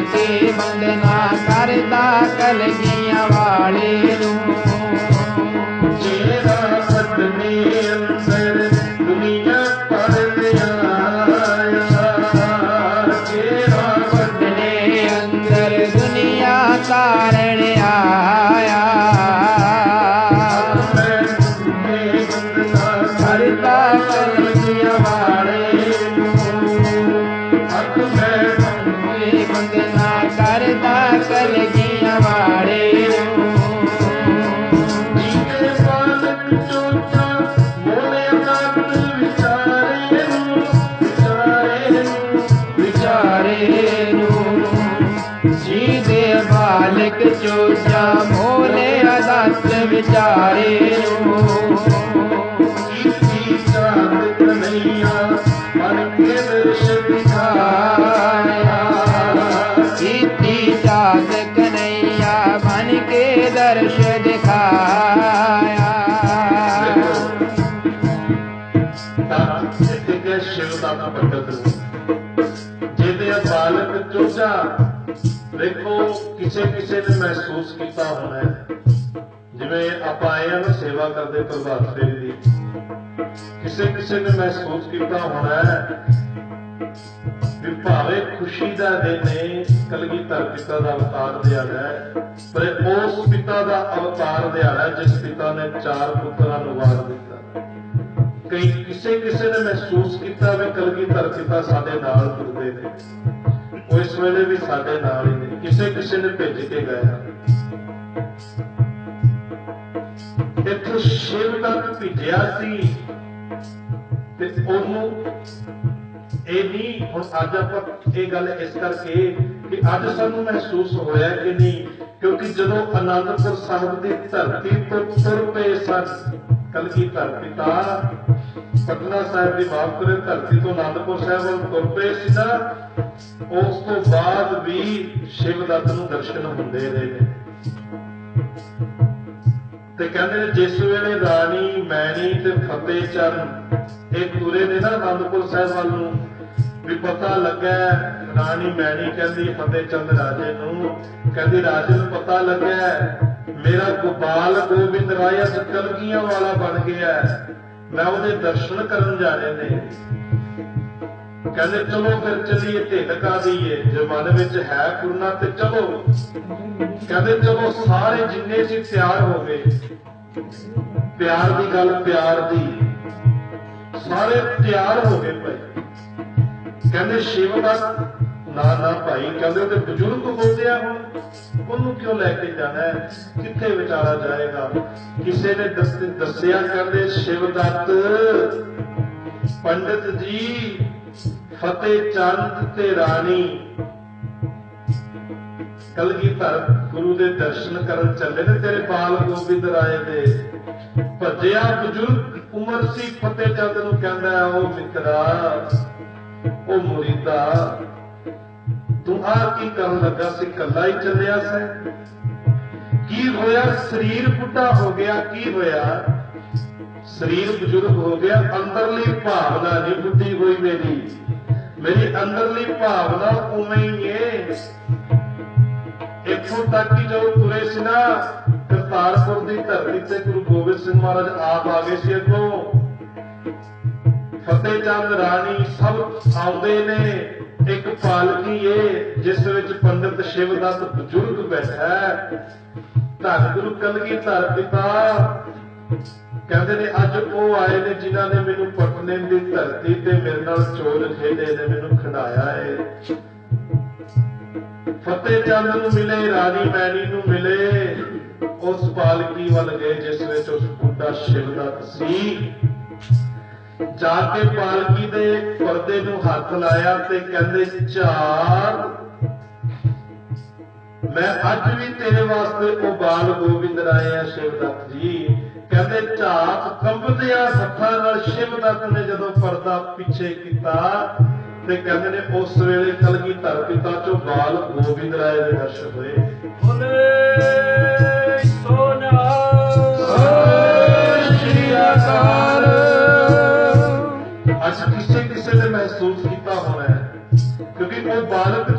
ਕੇ ਬੰਦਨਾ ਕਰਦਾ ਕਲਗੀਆਂ ਵਾਲੇ ਨੂੰ। ਜਿਹੜਾ ਪਤਨੀ ਅੰਦਰ ਦੁਨੀਆ ਪੜ ਲਿਆਇਆ ਜਿਹੜਾ ਬਦਲੇ ਅੰਦਰ ਦੁਨੀਆ ਤਾਰਣ ਆਇਆ। ਕਰਦਾ ਕਲਗੀਆਂ ਵਾਲੇ ਹੱਥ ਮੈਂ چوچا بولي ادا ويچاري چاد ڪنييا من کي درشن ٻالڪ چوچا ਦੇਖੋ, ਕਿਸੇ ਕਿਸੇ ਨੇ ਮਹਿਸੂਸ ਕੀਤਾ ਹੋਣਾ ਜਿਵੇਂ ਆਪਾਂ ਆਏ ਹਾਂ ਨਾ ਸੇਵਾ ਕਰਦੇ ਪ੍ਰਭਾਤ ਫੇਰੀ ਦੀ। ਕਿਸੇ ਕਿਸੇ ਨੇ ਮਹਿਸੂਸ ਕੀਤਾ ਹੋਣਾ ਵੀ ਭਾਵੇਂ ਖੁਸ਼ੀ ਦਾ ਦਿਨ ਹੈ ਕਲਗੀਧਰ ਪਿਤਾ ਦਾ ਅਵਤਾਰ ਦਿਹਾੜਾ ਹੈ, ਪਰ ਉਸ ਪਿਤਾ ਦਾ ਅਵਤਾਰ ਦਿਹਾੜਾ ਜਿਸ ਪਿਤਾ ਨੇ ਚਾਰ ਪੁੱਤਰਾਂ ਨੂੰ ਵਾਰ ਦਿੱਤਾ। ਕਈ ਕਿਸੇ ਕਿਸੇ ਨੇ ਮਹਿਸੂਸ ਕੀਤਾ ਵੀ ਕਲਗੀਧਰ ਪਿਤਾ ਸਾਡੇ ਨਾਲ ਤੁਰਦੇ ਨੇ। ਉਹ ਇਸ ਵੇਲੇ ਵੀ ਸਾਡੇ ਨਾਲ ਹੀ ਨੇ ਕਿਸੇ ਕਿਸੇ ਨੇ ਭੇਜ ਕੇ ਗਏ ਹਨ ਇੱਥੇ ਸ਼ਿਵ ਦਾ ਭੇਜਿਆ ਸੀ ਤੇ ਉਹਨੂੰ ਇਹ ਨਹੀਂ, ਹੁਣ ਅੱਜ ਆਪਾਂ ਇਹ ਗੱਲ ਇਸ ਕਰਕੇ ਕਿ ਅੱਜ ਸਾਨੂੰ ਮਹਿਸੂਸ ਹੋਇਆ ਕਿ ਨਹੀਂ, ਕਿਉਂਕਿ ਜਦੋਂ ਅਨੰਦਪੁਰ ਸਾਹਿਬ ਦੀ ਧਰਤੀ ਤੋਂ ਤੁਰ ਪਏ ਸਨ, ਕਲਗੀ ਪਿਤਾ ਪਟਨਾ ਸਾਹਿਬ ਦੀ ਮਾਫ ਕਰੇ ਧਰਤੀ ਤੋਂ ਅਨੰਦਪੁਰ ਸਾਹਿਬ ਵੱਲ ਤੁਰ ਪਏ ਸੀ ਨਾ, ਉਸ ਤੋਂ ਬਾਅਦ ਵੀ ਸ਼ਿਵ ਦੱਤ ਨੂੰ ਦਰਸ਼ਨ ਹੁੰਦੇ ਰਹੇ ਨੇ। ਤੇ ਕਹਿੰਦੇ ਜਿਸ ਵੇਲੇ ਰਾਣੀ, ਮੈਣੀ ਤੇ ਫਤਿਹ ਚਰਨ ਇਹ ਤੁਰੇ ਨੇ ਨਾ ਅਨੰਦਪੁਰ ਸਾਹਿਬ ਵੱਲ ਨੂੰ, ਵੀ ਪਤਾ ਲੱਗਾ ਰਾਣੀ ਮੈਣੀ ਕਹਿੰਦੀ, ਫਤਿਹ ਚੰਦ ਰਾਜੇ ਨੂੰ, ਕਹਿੰਦੀ, ਰਾਜੇ ਨੂੰ ਪਤਾ ਲੱਗਾ ਮੇਰਾ ਗੋਪਾਲ ਗੋਬਿੰਦ ਰਾਇਆ ਕਲਗੀਆਂ ਵਾਲਾ ਬਣ ਗਿਆ ਮੈਂ ਉਹਦੇ ਦਰਸ਼ਨ ਕਰਨ ਜਾਣੇ ਨੇ। ਕਹਿੰਦੇ, ਚਲੋ ਫਿਰ ਚੱਲੀਏ ਢਿੱਡਕਾ ਦੀਏ ਜੇ ਮਨ ਵਿੱਚ ਹੈ ਪੁਰਨਾ ਤੇ ਚਲੋ। ਕਹਿੰਦੇ, ਚਲੋ ਸਾਰੇ ਜਿੰਨੇ ਸੀ ਤਿਆਰ ਹੋ ਗਏ ਪਿਆਰ ਦੀ ਗੱਲ ਪਿਆਰ ਦੀ। ਸਾਰੇ ਤਿਆਰ ਹੋ ਗਏ ਭਾਈ। ਕਹਿੰਦੇ, ਸ਼ਿਵ ਦਾ ਨਾ ਨਾ ਭਾਈ, ਕਹਿੰਦੇ ਤੇ ਬਜ਼ੁਰਗ ਹੋ ਆ ਹੁਣ। ਉਹਨੂੰ ਕਿਉਂ ਲੈ ਕੇ ਜਾਣਾ ਹੈ? ਕਿੱਥੇ ਵਿਚਾਰਾ ਜਾਏਗਾ? ਕਿਸੇ ਨੇ ਦੱਸਿਆ ਕਹਿੰਦੇ ਸ਼ਿਵ ਦੱਤ, ਪੰਡਤ ਜੀ, ਫਤਿਹ ਚੰਦ ਤੇ ਰਾਣੀ। ਕਲਗੀਧਰ ਗੁਰੂ ਦੇ ਦਰਸ਼ਨ ਕਰਨ ਚੱਲੇ ਨੇ ਤੇਰੇ ਬਾਲ ਗੋਬਿੰਦ ਰਾਏ ਦੇ। ਭੱਜਿਆ ਬਜ਼ੁਰਗ ਉਮਰ ਸੀ, ਫਤਿਹ ਚੰਦ ਨੂੰ ਕਹਿੰਦਾ ਉਹ ਮਿੱਤਰਾ, ਉਹ ਮੁਰੀਦਾ ਤੂੰ ਆ ਕੀ ਕਰਨ ਲੱਗਾ ਸੀ? ਕੱਲਾ ਹੀ ਚੱਲਿਆ ਸੀ। ਕੀ ਹੋਇਆ? ਸਰੀਰ ਬੁੱਢਾ ਹੋ ਗਿਆ। ਕੀ ਹੋਇਆ? ਸਰੀਰ ਬਜ਼ੁਰਗ ਹੋ ਗਿਆ। ਅੰਦਰਲੀ ਭਾਵਨਾ ਨਹੀਂ ਬੁੱਢੀ ਹੋਈ ਮੇਰੀ। ਮੇਰੀ ਅੰਦਰਲੀ ਭਾਵਨਾ ਉਵੇਂ ਹੀ ਏ। ਇੱਥੋਂ ਤੱਕ ਕਿ ਜਦੋਂ ਤੁਰੇ ਸੀ ਨਾ ਕਰਤਾਰਪੁਰ ਦੀ ਧਰਤੀ ਤੇ ਗੁਰੂ ਗੋਬਿੰਦ ਸਿੰਘ ਮਹਾਰਾਜ ਆਪ ਆ ਗਏ ਸੀ ਅੱਗੋਂ ਫਤਿਹ ਚੰਦ ਰਾਣੀ ਸਭ ਆਉਂਦੇ ਨੇ। ਇੱਕ ਪਾਲਕੀ ਏ, ਜਿਸ ਵਿੱਚ ਪੰਡਿਤ ਸ਼ਿਵਦੱਤ ਬਜ਼ੁਰਗ ਬੈਠਾ ਹੈ। ਧੰਨ ਗੁਰੂ ਕਲਗੀਧਰ ਪਿਤਾ। ਕਹਿੰਦੇ ਨੇ, ਅੱਜ ਉਹ ਆਏ ਨੇ ਜਿਨ੍ਹਾਂ ਨੇ ਮੈਨੂੰ ਪਟਨੇ ਦੀ ਧਰਤੀ ਤੇ ਮੇਰੇ ਨਾਲ ਚੋਰ ਖੇਡੇ ਨੇ ਮੈਨੂੰ ਖਿਡਾਇਆ ਏ। ਫਤਿਹ ਚੰਦ ਨੂੰ ਮਿਲੇ, ਰਾਣੀ ਮੈਣੀ ਨੂੰ ਮਿਲੇ। ਉਸ ਪਾਲਕੀ ਵੱਲ ਗਏ, ਜਿਸ ਵਿੱਚ ਉਸ ਬੁੱਢਾ ਸ਼ਿਵ ਸ਼ਿਵਦੱਤ ਸੀ। ਜਾ ਕੇ ਪਾਲਕੀ ਦੇ ਪਰਦੇ ਨੂੰ ਹੱਥ ਲਾਇਆ ਤੇ ਕਹਿੰਦੇ, ਚਾਰ, ਮੈਂ ਅੱਜ ਵੀ ਤੇਰੇ ਵਾਸਤੇ ਉਹ ਬਾਲ ਗੋਬਿੰਦ ਰਾਏ ਸ਼ਿਵਦੱਤ ਜੀ। ਕਹਿੰਦੇ, ਝਾਤ ਕੰਬਦਿਆਂ ਹੱਥਾਂ ਨਾਲ ਸ਼ਿਵਦੱਤ ਨੇ ਜਦੋਂ ਪਰਦਾ ਪਿੱਛੇ ਕੀਤਾ ਤੇ ਕਹਿੰਦੇ ਨੇ, ਉਸ ਵੇਲੇ ਕਲਗੀ ਧਰ ਪਿਤਾ ਚੋਂ ਬਾਲ ਗੋਬਿੰਦ ਰਾਏ ਦੇ ਦਰਸ਼ਨ ਹੋਏ। ਬੋਲੇ ਅੱਜ ਕਿਸੇ ਕਿਸੇ ਨੇ ਮਹਿਸੂਸ ਕੀਤਾ ਹੋਣਾ ਹੈ ਕਿਉਂਕਿ ਉਹ ਬਾਲਕ